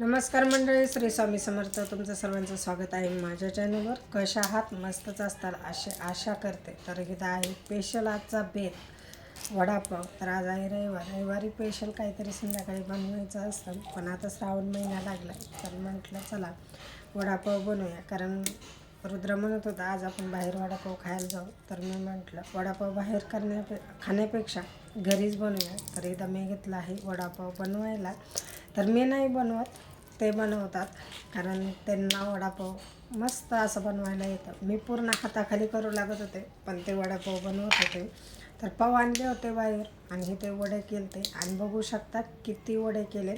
नमस्कार मंडळी श्री स्वामी समर्थ. तुमचं सर्वांचं स्वागत आहे माझ्या चॅनलवर. कशा आहात? मस्तच असतात अशी आशा करते. तर इथं आहे स्पेशल आजचा बेत वडापाव. तर आज आहे रविवार. रविवारी स्पेशल काहीतरी संध्याकाळी बनवायचं असतं. पण आता श्रावण महिना लागला आहे. तर म्हटलं चला वडापाव बनवूया. कारण रुद्र म्हणत होता आज आपण बाहेर वडापाव खायला जाऊ. तर मी म्हटलं वडापाव बाहेर करण्यापे खाण्यापेक्षा घरीच बनवूया. तर एकदा मी घेतलं आहे वडापाव बनवायला. तर मी नाही बनवत. ते बनवतात. कारण त्यांना वडापाव मस्त असं बनवायला येतं. मी पूर्ण हाताखाली करू लागत होते पण ते वडापाव बनवत होते. तर पाव आणले होते बाहेर आणि हे ते वडे केले आणि बघू शकता किती वडे केले.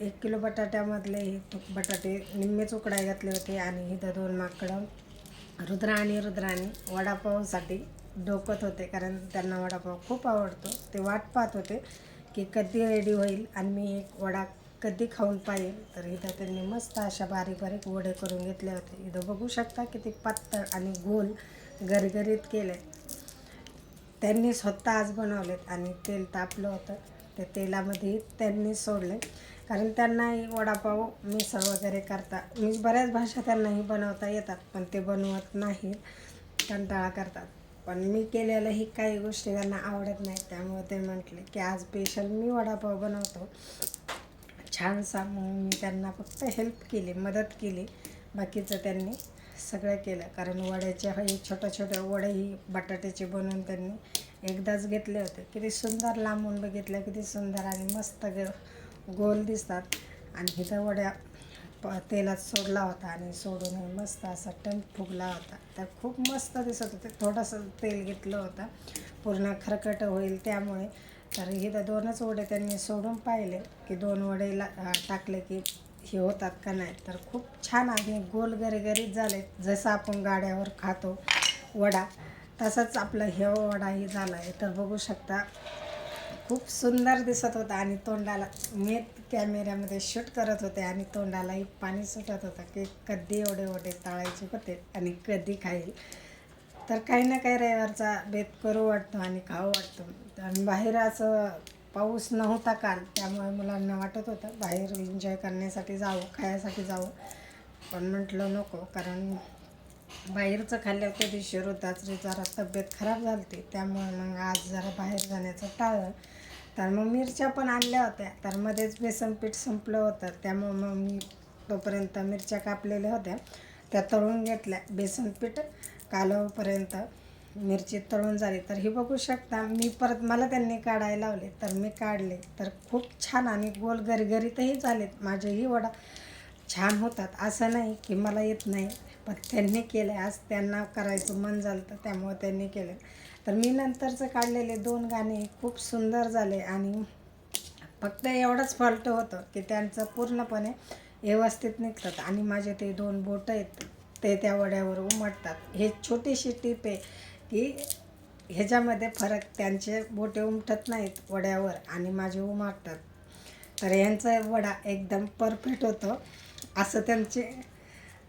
एक किलो बटाट्यामधले हे तू- बटाटे निम्मेच उकडाय घातले होते आणि इथं दोन माकडं रुद्र आणि रुद्राणी वडापावसाठी डोकत होते. कारण त्यांना वडापाव खूप आवडतो. ते वाट पाहत होते की कधी रेडी होईल. आणि मी एक वडा कधी खाऊन पाहिजे. तर इथं त्यांनी मस्त अशा बारीक बारीक वडे करून घेतले होते. इथं बघू शकता किती पातळ आणि गोल गरगरीत केले त्यांनी स्वतः आज बनवलेत आणि तेल तापलं होतं. ते तेलामध्ये त्यांनी सोडले कारण त्यांनाही वडापाव मिसळ वगैरे करता मी बऱ्याच भाषा त्यांनाही बनवता येतात पण ते बनवत नाही कंटाळा करतात. पण मी केलेल्याही काही गोष्टी त्यांना आवडत नाही त्यामुळे ते म्हटले की आज स्पेशल मी वडापाव बनवतो. छानसा मग मी त्यांना फक्त हेल्प केली मदत केली. बाकीचं त्यांनी सगळं केलं. कारण वड्याच्या हे छोट्या छोट्या वडेही बटाट्याचे बनवून त्यांनी एकदाच घेतले होते. किती सुंदर लांबून बघितलं किती सुंदर आणि मस्त ग गोल दिसतात. आणि इथं वड्या प तेलात सोडला होता आणि सोडून मस्त असा टन फुगला होता. तर खूप मस्त दिसत होते. थोडंसं तेल घेतलं होतं. पूर्ण खरकट होईल त्यामुळे तर इथं दोनच वडे त्यांनी सोडून पाहिले की दोन वडे ला टाकले की हे होतात का नाही. तर खूप छान आणि गोल गरीगरीत झाले. जसं आपण गाड्यावर खातो वडा तसंच आपला हे वडाही झाला आहे. तर बघू शकता खूप सुंदर दिसत होता आणि तोंडाला मी कॅमेऱ्यामध्ये शूट करत होते आणि तोंडालाही पाणी सुटत होतं की कधी एवढे वडे तळायचे होते आणि कधी खाईल तर काही ना काही रविवारचा बेत करू वाटतो आणि खाऊ वाटतो. आणि बाहेर असं पाऊस नव्हता काल त्यामुळे मुलांना वाटत होतं बाहेर एन्जॉय करण्यासाठी जाऊ खायसाठी जाऊ पण म्हटलं नको कारण बाहेरचं खाल्लं त्या दिवशी रोताची जरा तब्येत खराब झाली होती त्यामुळे मग आज जरा बाहेर जाण्याचं टाळलं. तर मग मिरच्या पण आणल्या होत्या. तर मध्येच बेसन पीठ संपलं होतं. त्यामुळे मग मी तोपर्यंत मिरच्या कापलेल्या होत्या. त्या तळून घेतल्या. बेसन पीठ कालवपर्यंत मिरची तळून झाली. तर ही बघू शकता मी परत मला त्यांनी काढायला लावले. तर मी काढले. तर खूप छान आणि गोल गरगरीतही झालेत. माझेही वडा छान होतात. असं नाही की मला येत नाही पण त्यांनी केलं. आज त्यांना करायचं मन झालं तर त्यामुळे त्यांनी केलं. तर मी नंतरचं काढलेले दोन गाणे खूप सुंदर झाले आणि फक्त एवढंच फॉल्ट होतं की त्यांचं पूर्णपणे व्यवस्थित निघतात आणि माझे ते दोन बोटं आहेत. ते त्या वड्यावर उमटतात. हे छोटीशी टीप आहे की ह्याच्यामध्ये फरक त्यांचे बोटे उमटत नाहीत वड्यावर आणि माझे उमटतात. तर यांचा वडा एकदम परफेक्ट होतो. असं त्यांचे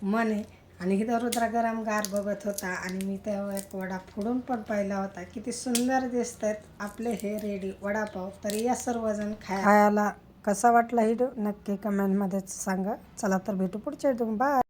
मन आहे. आणि इथं रुद्रा गरम गार बघत होता आणि मी त्यावर एक वडा फोडून पण पाहिला होता. किती सुंदर दिसत आहेत आपले हे रेडी वडापाव. तर या सर्वजण खाय खायला कसा वाटला हिडू नक्की कमेंटमध्येच सांगा. चला तर भेटू पुढच्या बाय